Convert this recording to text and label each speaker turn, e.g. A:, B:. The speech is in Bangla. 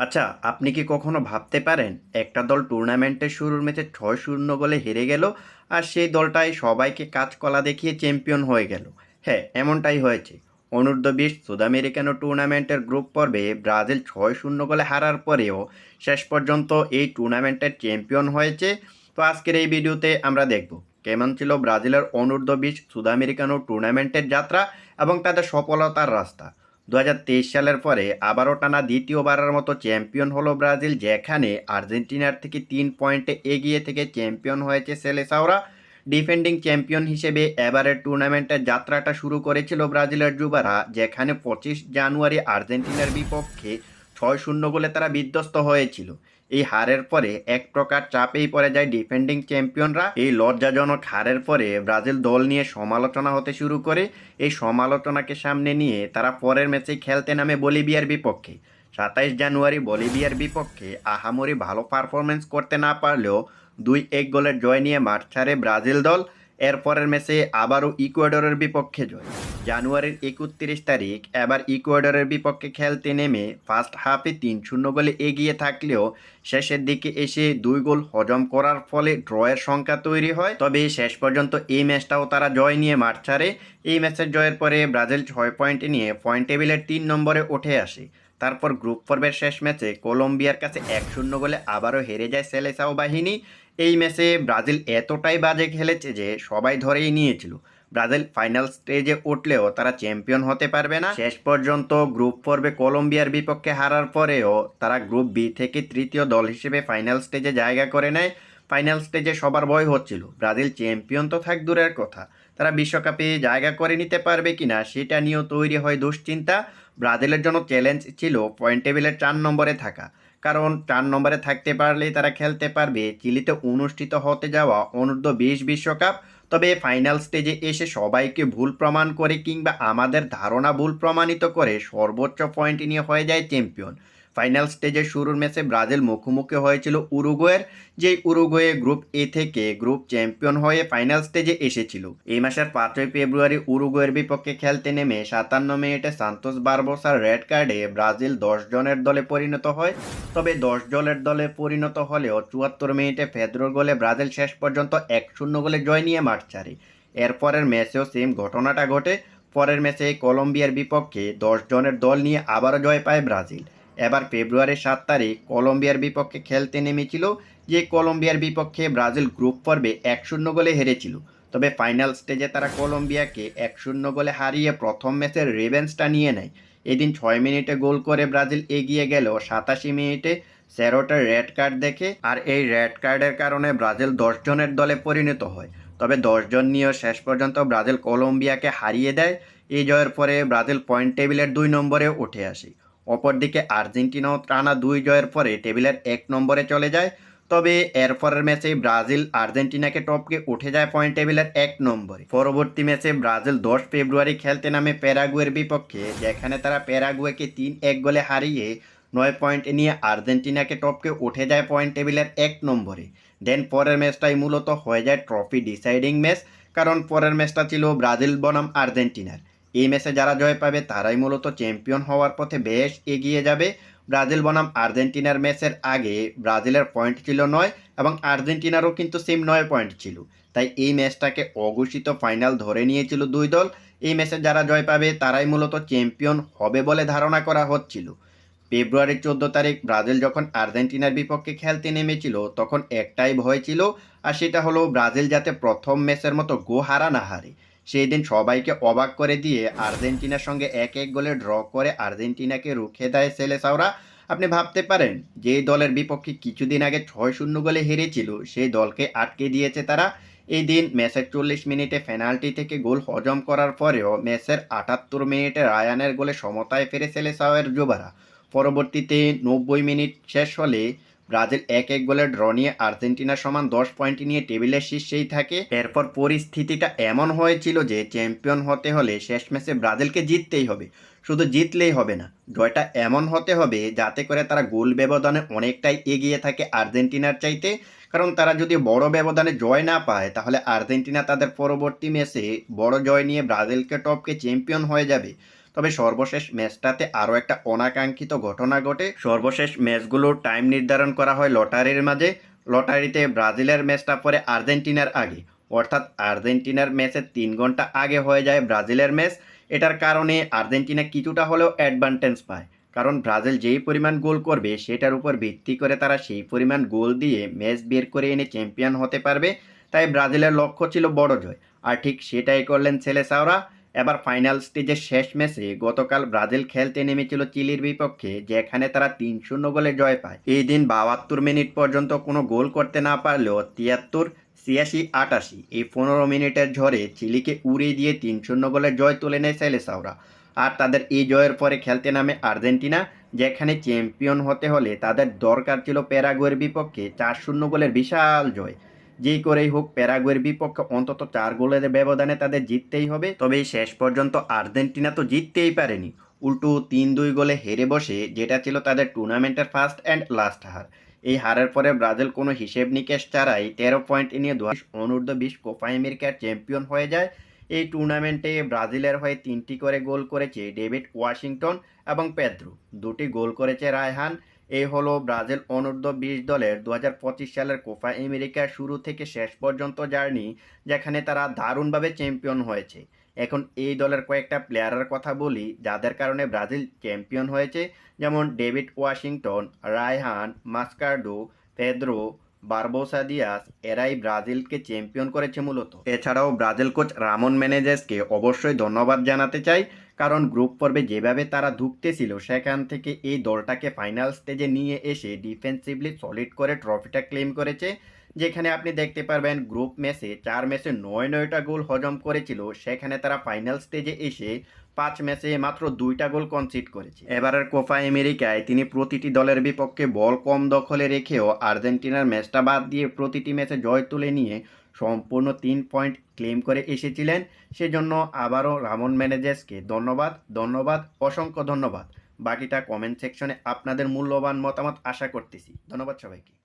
A: আচ্ছা আপনি কি কখনো ভাবতে পারেন একটা দল টুর্নামেন্টের শুরুর ম্যাচে ছয় শূন্য গোলে হেরে গেল আর সেই দলটাই সবাইকে কাজকলা দেখিয়ে চ্যাম্পিয়ন হয়ে গেল? হ্যাঁ এমনটাই হয়েছে। অনূর্ধ্ব বিশ সুদ আমেরিকানো টুর্নামেন্টের গ্রুপ পর্বে ব্রাজিল ছয় শূন্য গোলে হারার পরেও শেষ পর্যন্ত এই টুর্নামেন্টের চ্যাম্পিয়ন হয়েছে। তো আজকের এই ভিডিওতে আমরা দেখব কেমন ছিল ব্রাজিলের অনূর্ধ্ব বিশ সুদ আমেরিকানো টুর্নামেন্টের যাত্রা এবং তাদের সফলতার রাস্তা। দু হাজার তেইশ সালের পরে আবারও টানা দ্বিতীয়বারের মতো চ্যাম্পিয়ন হলো ব্রাজিল, যেখানে আর্জেন্টিনার থেকে তিন পয়েন্টে এগিয়ে থেকে চ্যাম্পিয়ন হয়েছে সেলেসাওরা ডিফেন্ডিং চ্যাম্পিয়ন হিসেবে এবারের টুর্নামেন্টের যাত্রাটা শুরু করেছিল ব্রাজিলের যুবারা, যেখানে পঁচিশ জানুয়ারি আর্জেন্টিনার বিপক্ষে ছয় শূন্য গোলে তারা বিধ্বস্ত হয়েছিল। এই হারের পরে এক প্রকার চাপেই পড়ে যায় ডিফেন্ডিং চ্যাম্পিয়নরা এই লজ্জাজনক হারের পরে ব্রাজিল দল নিয়ে সমালোচনা হতে শুরু করে। এই সমালোচনাকে সামনে নিয়ে তারা পরের ম্যাচে খেলতে নামে বলিভিয়ার বিপক্ষে। সাতাইশ জানুয়ারি বলিভিয়ার বিপক্ষে আহামরি ভালো পারফরমেন্স করতে না পারলেও দুই এক গোলের জয় নিয়ে মাঠ ছাড়ে ব্রাজিল দল। এরপরের ম্যাচে আবারও ইকুয়েডরের বিপক্ষে জয়। জানুয়ারির একত্রিশ তারিখ এবার ইকুয়েডরের বিপক্ষে খেলতে নেমে ফার্স্ট হাফে তিন শূন্য গোলে এগিয়ে থাকলেও শেষের দিকে এসে দুই গোল হজম করার ফলে ড্রয়ের সংখ্যা তৈরি হয়। তবে শেষ পর্যন্ত এই ম্যাচটাও তারা জয় নিয়ে মাঠ ছাড়ে। এই ম্যাচের জয়ের পরে ব্রাজিল ছয় পয়েন্ট নিয়ে পয়েন্ট টেবিলের তিন নম্বরে উঠে আসে। তারপর গ্রুপ পর্বের শেষ ম্যাচে কলম্বিয়ার কাছে এক শূন্য গোলে আবারও হেরে যায় সেলেসাও বাহিনী। এই ম্যাচে ব্রাজিল এতটাই বাজে খেলেছে যে সবাই ধরেই নিয়েছিল। ব্রাজিল ফাইনাল স্টেজে উঠলেও তারা চ্যাম্পিয়ন হতে পারবে না। শেষ পর্যন্ত গ্রুপ পর্বে কলম্বিয়ার বিপক্ষে হারার পরেও তারা গ্রুপ বি থেকে তৃতীয় দল হিসেবে ফাইনাল স্টেজে জায়গা করে নেয়। ফাইনাল স্টেজে সবার ভয় হচ্ছিল। ব্রাজিল চ্যাম্পিয়ন তো থাক দূরের কথা। তারা বিশ্বকাপে জায়গা করে নিতে পারবে কিনা সেটা নিয়েও তৈরি হয় দুশ্চিন্তা। ব্রাজিলের জন্য চ্যালেঞ্জ ছিল পয়েন্ট টেবিলের চার নম্বরে থাকা। কারণ চার নম্বরে থাকতে পারলেই তারা খেলতে পারবে। চিলিতে অনুষ্ঠিত হতে যাওয়া অনূর্ধ্ব বিশ বিশ্বকাপ, তবে ফাইনাল স্টেজে এসে সবাইকে ভুল প্রমাণ করে কিংবা আমাদের ধারণা ভুল প্রমাণিত করে সর্বোচ্চ পয়েন্ট নিয়ে হয়ে যায় চ্যাম্পিয়ন। ফাইনাল স্টেজের শুরুর ম্যাচে ব্রাজিল মুখোমুখি হয়েছিল উরুগুয়ের যে উরুগুয়ে গ্রুপ এ থেকে গ্রুপ চ্যাম্পিয়ন হয়ে ফাইনাল স্টেজে এসেছিল। এই মাসের পাঁচই ফেব্রুয়ারি উরুগুয়ের বিপক্ষে খেলতে নেমে সাতান্ন মিনিটে সান্তোস বারবোসার রেড কার্ডে ব্রাজিল দশ জনের দলে পরিণত হয়। তবে দশ জনের দলে পরিণত হলেও চুয়াত্তর মিনিটে ফেদ্রোর গোলে ব্রাজিল শেষ পর্যন্ত এক শূন্য গোলে জয় নিয়ে মাঠ ছাড়ে। এরপরের ম্যাচেও সেম ঘটনাটা ঘটে। পরের ম্যাচে কলম্বিয়ার বিপক্ষে দশ জনের দল নিয়ে আবারও জয় পায় ব্রাজিল। এবার ফেব্রুয়ারির সাত তারিখ কলম্বিয়ার বিপক্ষে খেলতে নেমেছিল, যে কলম্বিয়ার বিপক্ষে ব্রাজিল গ্রুপ পর্বে এক শূন্য গোলে হেরেছিল। তবে ফাইনাল স্টেজে তারা কলম্বিয়াকে এক শূন্য গোলে হারিয়ে প্রথম ম্যাচের রেভেন্সটা নিয়ে নেয়। এদিন ছয় মিনিটে গোল করে ব্রাজিল এগিয়ে গেলেও সাতাশি মিনিটে স্যারোটার রেড কার্ড দেখে, আর এই রেড কার্ডের কারণে ব্রাজিল জনের দলে পরিণত হয়। তবে দশজন নিয়েও শেষ পর্যন্ত ব্রাজিল কলম্বিয়াকে হারিয়ে দেয়। এই জয়ের পরে ব্রাজিল পয়েন্ট টেবিলের দুই নম্বরে উঠে আসে। অপরদিকে আর্জেন্টিনাও টানা দুই জয়ের পরে টেবিলের এক নম্বরে চলে যায়। তবে এরপরের ম্যাচে ব্রাজিল আর্জেন্টিনাকে টপকে উঠে যায় পয়েন্ট টেবিলের এক নম্বরে। পরবর্তী ম্যাচে ব্রাজিল দশ ফেব্রুয়ারি খেলতে নামে প্যারাগুয়ের বিপক্ষে, যেখানে তারা প্যারাগুয়েকে তিন এক গোলে হারিয়ে নয় পয়েন্ট নিয়ে আর্জেন্টিনাকে টপকে উঠে যায় পয়েন্ট টেবিলের এক নম্বরে। দেন পরের ম্যাচটাই মূলত হয়ে যায় ট্রফি ডিসাইডিং ম্যাচ, কারণ পরের ম্যাচটা ছিল ব্রাজিল বনাম আর্জেন্টিনার। এই ম্যাচে যারা জয় পাবে তারাই মূলত চ্যাম্পিয়ন হওয়ার পথে বেশ এগিয়ে যাবে। ব্রাজিল বনাম আর্জেন্টিনার ম্যাচের আগে ব্রাজিলের পয়েন্ট ছিল নয় এবং আর্জেন্টিনারও কিন্তু সেম নয় পয়েন্ট ছিল। তাই এই ম্যাচটাকে অঘোষিত ফাইনাল ধরে নিয়েছিল দুই দল। এই ম্যাচে যারা জয় পাবে তারাই মূলত চ্যাম্পিয়ন হবে বলে ধারণা করা হচ্ছিল। ফেব্রুয়ারির চোদ্দ তারিখ ব্রাজিল যখন আর্জেন্টিনার বিপক্ষে খেলতে নেমেছিল তখন একটাই ভয় ছিল, আর সেটা হলো ব্রাজিল যাতে প্রথম ম্যাচের মতো গো হারা না হারে। সেই দিন সবাইকে অবাক করে দিয়ে আর্জেন্টিনার সঙ্গে এক এক গোলে ড্র করে আর্জেন্টিনাকে রুখে দেয় সেলেসাওরা। আপনি ভাবতে পারেন যে দলের বিপক্ষে কিছুদিন আগে ছয় শূন্য গোলে হেরেছিল, সেই দলকে আটকে দিয়েছে তারা। এই দিন ম্যাচের চল্লিশ মিনিটে পেনাল্টি থেকে গোল হজম করার পরেও ম্যাচের আটাত্তর মিনিটে রায়ানের গোলে সমতায় ফেরে সেলেসাওয়ের যুবারা। পরবর্তীতে নব্বই মিনিট শেষ হলে ব্রাজিল এক এক গোলে ড্র নিয়ে আর্জেন্টিনার সমান দশ পয়েন্ট নিয়ে টেবিলের শীর্ষেই থাকে। এরপর পরিস্থিতিটা এমন হয়েছিল যে চ্যাম্পিয়ন হতে হলে শেষ ম্যাচে ব্রাজিলকে জিততেই হবে। শুধু জিতলেই হবে না, জয়টা এমন হতে হবে যাতে করে তারা গোল ব্যবধানে অনেকটাই এগিয়ে থাকে আর্জেন্টিনার চাইতে। কারণ তারা যদি বড় ব্যবধানে জয় না পায়, তাহলে আর্জেন্টিনা তাদের পরবর্তী ম্যাচে বড় জয় নিয়ে ব্রাজিলকে টপকে চ্যাম্পিয়ন হয়ে যাবে। তবে সর্বশেষ ম্যাচটাতে আরও একটা অনাকাঙ্ক্ষিত ঘটনা ঘটে। সর্বশেষ ম্যাচগুলোর টাইম নির্ধারণ করা হয় লটারির মাঝে। লটারিতে ব্রাজিলের ম্যাচটা পরে আর্জেন্টিনার আগে। অর্থাৎ আর্জেন্টিনার ম্যাচের তিন ঘণ্টা আগে হয়ে যায় ব্রাজিলের ম্যাচ। এটার কারণে আর্জেন্টিনা কিছুটা হলেও অ্যাডভান্টেজ পায়। কারণ ব্রাজিল যেই পরিমাণ গোল করবে, সেটার উপর ভিত্তি করে তারা সেই পরিমাণ গোল দিয়ে ম্যাচ বের করে এনে চ্যাম্পিয়ন হতে পারবে। তাই ব্রাজিলের লক্ষ্য ছিল বড় জয়। আর ঠিক সেটাই করলেন ছেলেসাওরা এবার ফাইনাল স্টেজের শেষ ম্যাচে গতকাল ব্রাজিল খেলতে নেমেছিল চিলির বিপক্ষে, যেখানে তারা তিন শূন্য গোলে জয় পায়। এই দিন বাহাত্তর মিনিট পর্যন্ত কোনো গোল করতে না পারলেও তিয়াত্তর, ছিয়াশি, আটাশি এই পনেরো মিনিটের ঝড়ে চিলিকে উড়িয়ে দিয়ে তিন শূন্য গোলে জয় তুলে নেয় সেলেসাওরা। আর তাদের এই জয়ের পরে খেলতে নামে আর্জেন্টিনা, যেখানে চ্যাম্পিয়ন হতে হলে তাদের দরকার ছিল প্যারাগুয়ের বিপক্ষে চার শূন্য গোলের বিশাল জয়। যেই করেই হোক, প্যারাগুয়ের বিপক্ষে অন্তত চার গোলের ব্যবধানে তাদের জিততেই হবে। তবে শেষ পর্যন্ত আর্জেন্টিনা তো জিততেই পারেনি। উল্টো তিন দুই গোলে হেরে বসে, যেটা ছিল তাদের টুর্নামেন্টের ফার্স্ট অ্যান্ড লাস্ট হার। এই হারের পরে ব্রাজিল কোনো হিসেব নিকেশ ছাড়াই তেরো পয়েন্ট নিয়ে দু অনূর্ধ্ব বিশ কোপা আমেরিকার চ্যাম্পিয়ন হয়ে যায়। এই টুর্নামেন্টে ব্রাজিলের হয়ে তিনটি করে গোল করেছে ডেভিড ওয়াশিংটন এবং পেদ্রো। দুটি গোল করেছে রায়হান। এই হলো ব্রাজিল অনূর্ধ্ব বিশ দলের দু হাজার পঁচিশ সালের কোপা আমেরিকার শুরু থেকে শেষ পর্যন্ত জার্নি, যেখানে তারা দারুণভাবে চ্যাম্পিয়ন হয়েছে। এখন এই দলের কয়েকটা প্লেয়ারের কথা বলি, যাদের কারণে ব্রাজিল চ্যাম্পিয়ন হয়েছে, যেমন ডেভিড ওয়াশিংটন, রায়হান, মাস্কার্ডো, পেদ্রো বারবোসা দিয়াস এরাই ব্রাজিলকে চ্যাম্পিয়ন করেছে মূলত। এছাড়াও ব্রাজিল কোচ রামন ম্যানেজেসকে অবশ্যই ধন্যবাদ জানাতে চাই, কারণ গ্রুপ পর্বে যেভাবে তারা ধুকতেছিল, সেখান থেকে এই দলটাকে ফাইনাল স্টেজে নিয়ে এসে ডিফেন্সিভলি সলিড করে ট্রফিটা ক্লেম করেছে। যেখানে আপনি দেখতে পারবেন গ্রুপ ম্যাচে চার ম্যাচে নয় নয়টা গোল হজম করেছিল। সেখানে তারা ফাইনাল স্টেজে এসে পাঁচ ম্যাচে মাত্র দুইটা গোল কনসিড করেছে। এবারের কোপা আমেরিকায় তিনি প্রতিটি দলের বিপক্ষে বল কম দখলে রেখেও আর্জেন্টিনার ম্যাচটা বাদ দিয়ে প্রতিটি ম্যাচে জয় তুলে নিয়ে সম্পূর্ণ তিন পয়েন্ট ক্লেম করে এসেছিলেন। সেজন্য আবারও রামন ম্যানেজার্সকে ধন্যবাদ ধন্যবাদ, অসংখ্য ধন্যবাদ। বাকিটা কমেন্ট সেকশনে আপনাদের মূল্যবান মতামত আশা করতেছি। ধন্যবাদ সবাইকে।